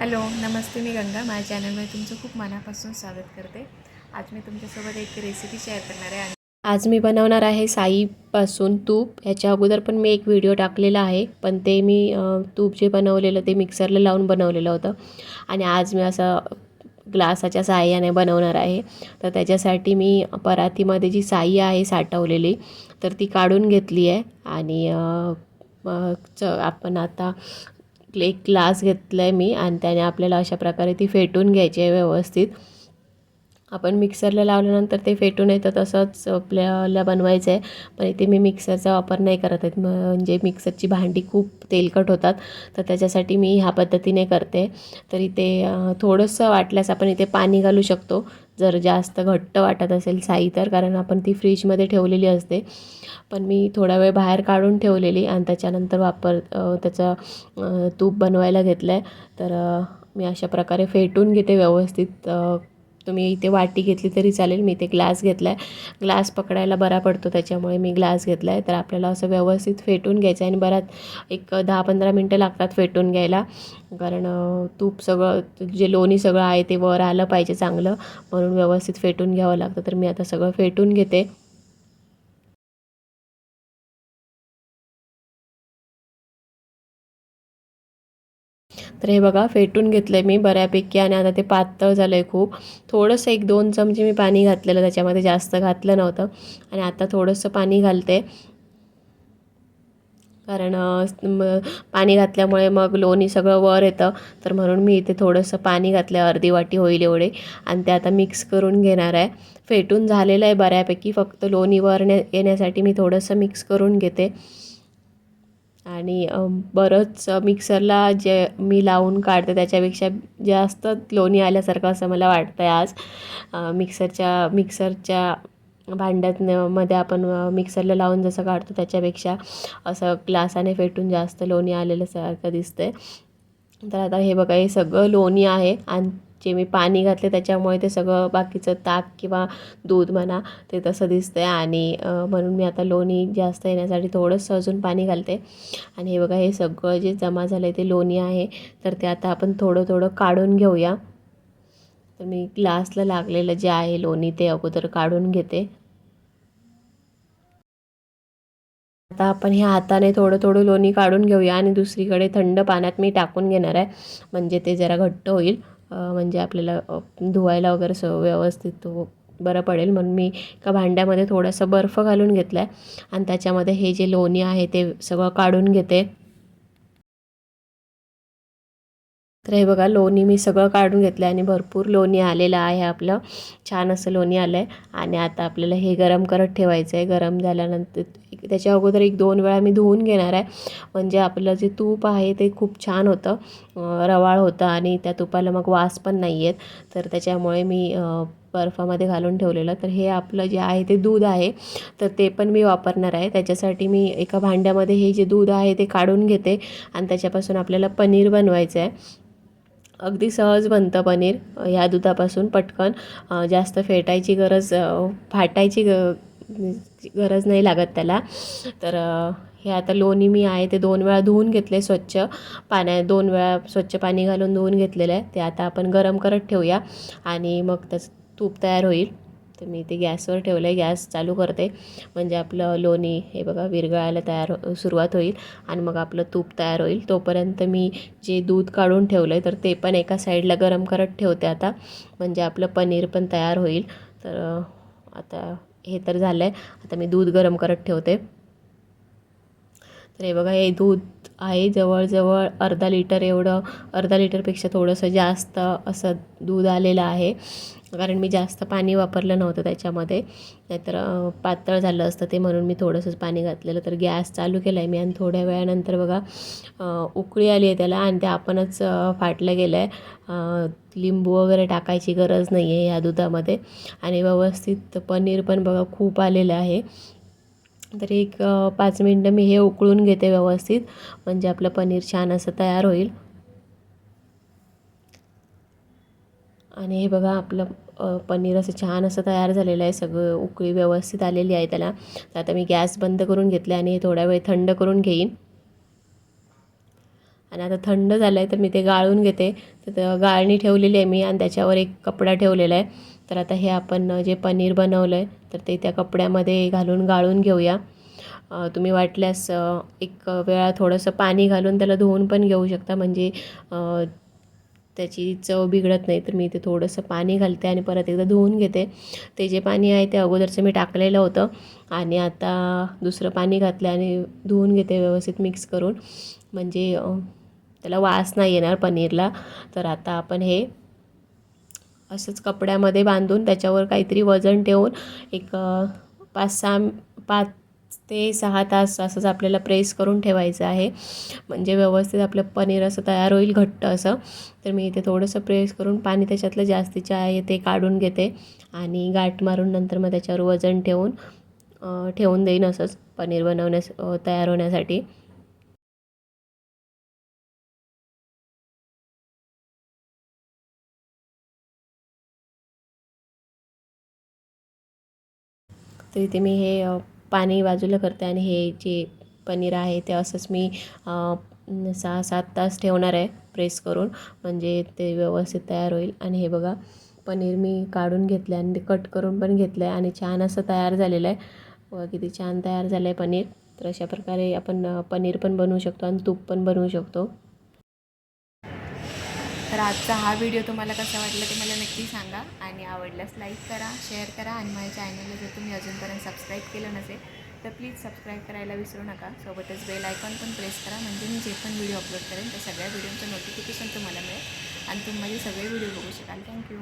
Hello नमस्ते मी गंगा. माझ्या चॅनलमध्ये तुमचं खूप मनापासून स्वागत करते. आज मी तुमच्यासोबत एक रेसिपी शेअर करणार आहे आज मी बनवणार आहे साईपासून तूप. ह्याच्या अगोदर पण मी एक व्हिडिओ टाकलेला आहे पण ते मी तूप जे बनवलेलं ते मिक्सरला लावून बनवलेलं होतं. आणि आज मी असं ग्लासाच्या साह्याने बनवणार आहे. तर त्याच्यासाठी मी परातीमध्ये जी साई आहे साठवलेली तर ती काढून घेतली आहे. आणि च आपण आता एक ग्लास घेतला आहे मी आणि त्याने आपल्याला अशा प्रकारे ती फेटून घ्यायची आहे व्यवस्थित. आपण मिक्सरला लावल्यानंतर ते फेटून येतं तसंच आपल्याला बनवायचं आहे. पण इथे मी मिक्सरचा वापर नाही करत आहेत म्हणजे मिक्सरची भांडी खूप तेलकट होतात. तर त्याच्यासाठी मी ह्या पद्धतीने करते. तर इथे थोडंसं वाटल्यास आपण इथे पाणी घालू शकतो. जर जास्त घट्ट वाटत असेल साई तर कारण आपण ती फ्रीजमध्ये ठेवलेली असते. पण मी थोडा वेळ बाहेर काढून ठेवलेली आणि त्याच्यानंतर वापर त्याचं तूप बनवायला घेतलं आहे तर मी अशा प्रकारे फेटून घेते व्यवस्थित तुम्ही इथे वाटी घेतली तरी चालेल. मी इथे ग्लास घेतला आहे ग्लास पकडायला बरा पडतो त्याच्यामुळे मी ग्लास घेतला आहे तर आपल्याला असं व्यवस्थित फेटून घ्यायचं आहे आणि बराच एक दहा पंधरा मिनटं लागतात फेटून घ्यायला. कारण तूप सगळं जे लोणी सगळं आहे ते वर आलं पाहिजे चांगलं. म्हणून व्यवस्थित फेटून घ्यावं लागतं. तर मी आता सगळं फेटून घेते. तर हे बघा फेटून घेतलं आहे मी बऱ्यापैकी आणि आता ते पातळ झालं आहे खूप. थोडंसं एक दोन चमचे मी पाणी घातलेलं त्याच्यामध्ये जास्त घातलं नव्हतं. आणि आता थोडंसं पाणी घालते. कारण पाणी घातल्यामुळे मग लोणी सगळं वर येतं. तर म्हणून मी इथे थोडंसं पाणी घातलं आहे अर्धी वाटी होईल एवढे. आणि ते आता मिक्स करून घेणार आहे. फेटून झालेलं आहे बऱ्यापैकी फक्त लोणी वर ने- येण्यासाठी मी थोडंसं मिक्स करून घेते. आणि बरंच मिक्सरला जे मी लावून काढते त्याच्यापेक्षा जास्त लोणी आल्यासारखं असं मला वाटतं आहे आज. मिक्सरच्या मिक्सरच्या भांड्यात मध्ये आपण मिक्सरला लावून जसं काढतो त्याच्यापेक्षा असं ग्लासाने फेटून जास्त लोणी आलेलं सारखं आहे तर आता हे बघा हे सगळं लोणी आहे आणि जे मी पाणी घातले त्याच्यामुळे ते सगळं बाकीचं ताक किंवा दूध म्हणा ते तसं दिसतंय. आणि म्हणून मी आता लोणी जास्त येण्यासाठी थोडंसं अजून पाणी घालते. आणि हे बघा हे सगळं जे जमा झालं आहे ते लोणी आहे. तर ते आता आपण थोडं थोडं काढून घेऊया. तर मी ग्लासला लागलेलं जे आहे लोणी ते अगोदर काढून घेते. आता आपण ह्या हाताने थोडं थोडं लोणी काढून घेऊया. आणि दुसरीकडे थंड पाण्यात मी टाकून घेणार आहे. म्हणजे ते जरा घट्ट होईल. म्हणजे आपल्याला धुवायला वगैरे स व्यवस्थित तो बरं पडेल म्हणून मी एका भांड्यामध्ये थोडासा बर्फ घालून घेतला आहे आणि त्याच्यामध्ये हे जे लोणी आहे ते सगळं काढून घेते. तर हे बघा लोणी मी सगळं काढून घेतलं आहे आणि भरपूर लोणी आलेलं आहे आपलं. छान असं लोणी आलं आहे आणि आता आपल्याला हे गरम करत ठेवायचं आहे गरम झाल्यानंतर एक- त्याच्या अगोदर एक दोन वेळा मी धुवून घेणार आहे. म्हणजे आपलं जे तूप आहे ते खूप छान होतं. रवाळ होतं आणि त्या तुपाला मग वास पण नाही आहेत तर त्याच्यामुळे मी बर्फामध्ये घालून ठेवलेलं. तर हे आपलं जे आहे ते दूध आहे. तर ते पण मी वापरणार आहे. त्याच्यासाठी मी एका भांड्यामध्ये हे जे दूध आहे ते काढून घेते. आणि त्याच्यापासून आपल्याला पनीर बनवायचं आहे अगदी सहज बनतं पनीर ह्या दुधापासून पटकन जास्त फेटायची गरज फाटायची ग गरज नाही लागत त्याला. तर हे आता लोणी मी आहे ते दोन वेळा धुवून घेतले स्वच्छ पाण्या दोन वेळा स्वच्छ पाणी घालून धुवून घेतलेलं आहे. ते आता आपण गरम करत ठेवूया आणि मग त्याचं तूप तयार होईल. तर मी ते गॅसवर ठेवलं आहे गॅस चालू करते. म्हणजे आपलं लोणी हे बघा विरघळायला तयार हो- सुरुवात होईल आणि मग आपलं तूप तयार होईल. तोपर्यंत मी जे दूध काढून ठेवलं आहे तर ते पण एका साईडला गरम करत ठेवते आता. म्हणजे आपलं पनीर पण तयार होईल. तर आता हे तर झालं आहे आता मी दूध गरम करत ठेवते. तर हे बघा हे दूध आहे जवळजवळ अर्धा लिटर एवढं अर्धा लिटरपेक्षा थोडंसं जास्त असं दूध आलेलं आहे. कारण मी जास्त पाणी वापरलं नव्हतं त्याच्यामध्ये. नाहीतर पातळ झालं असतं ते म्हणून मी थोडंसंच पाणी घातलेलं. तर गॅस चालू केला आहे मी आणि थोड्या वेळानंतर बघा उकळी आली आहे त्याला आणि ते आपणच फाटलं गेलं आहे लिंबू वगैरे टाकायची गरज नाही आहे ह्या दुधामध्ये. आणि व्यवस्थित पनीर पण बघा खूप आलेलं आहे. तर एक पाच मिनटं मी हे उकळून घेते व्यवस्थित. म्हणजे आपलं पनीर छान असं तयार होईल. आणि हे बघा आपलं पनीर असं छान असं तयार झालेलं आहे. सगळं उकळी व्यवस्थित आलेली आहे त्याला. तर आता मी गॅस बंद करून घेतला आणि हे थोडा वेळ थंड करून घेईन. आणि आता थंड झालं आहे तर मी ते गाळून घेते. तर गाळणी ठेवलेली आहे मी आणि त्याच्यावर एक कपडा ठेवलेला आहे. तर आता हे आपण जे पनीर बनवलं आहे तर ते त्या कपड्यामध्ये घालून गाळून घेऊया. तुम्ही वाटल्यास एक वेळा थोडंसं पाणी घालून त्याला धुवून पण घेऊ शकता. म्हणजे त्याची चव बिघडत नाही तर मी ते थोडंसं पाणी घालते आणि परत एकदा धुवून घेते. ते जे पाणी आहे ते अगोदरचं मी टाकलेलं होतं आणि आता दुसरं पाणी घातलं आणि धुवून घेते व्यवस्थित मिक्स करून. म्हणजे त्याला वास नाही येणार पनीरला. तर आता आपण हे असंच कपड्यामध्ये बांधून त्याच्यावर काहीतरी वजन ठेवून एक पाच सहा पाच ते सहा तास असंच आपल्याला प्रेस करून ठेवायचं आहे. म्हणजे व्यवस्थित आपलं पनीर असं तयार होईल घट्ट असं. तर मी इथे थोडंसं प्रेस करून पाणी त्याच्यातलं जास्तीचे आहे ते काढून घेते. आणि गाठ मारून नंतर मग त्याच्यावर वजन ठेवून ठेवून देईन असंच पनीर बनवण्यास तयार होण्यासाठी. तर इथे मी हे पाणी बाजूला करते आणि हे जे पनीर आहे ते असंच मी सहा सात तास ठेवणार आहे प्रेस करून. म्हणजे ते व्यवस्थित तयार होईल. आणि हे बघा पनीर मी काढून घेतलं आहे आणि ते कट करून पण घेतलं आहे आणि छान असं तयार झालेलं आहे. बघा किती छान तयार झालं आहे पनीर. तर अशा प्रकारे आपण पनीर पण बनवू शकतो आणि तूप पण बनवू शकतो. आजचा हा व्हिडिओ तुम्हाला कसा वाटला ते मला नक्की सांगा. आणि आवडल्यास लाईक करा शेअर करा आणि माझ्या चॅनलला जर तुम्ही अजूनपर्यंत सबस्क्राईब केलं नसेल तर प्लीज सबस्क्राईब करायला विसरू नका. सोबतच बेल आयकॉन पण प्रेस करा. म्हणजे मी जे पण व्हिडिओ अपलोड करेन त्या सगळ्या व्हिडिओचं नोटिफिकेशन तुम्हाला मिळेल. आणि तुम्ही माझे सगळे व्हिडिओ बघू शकाल. थँक्यू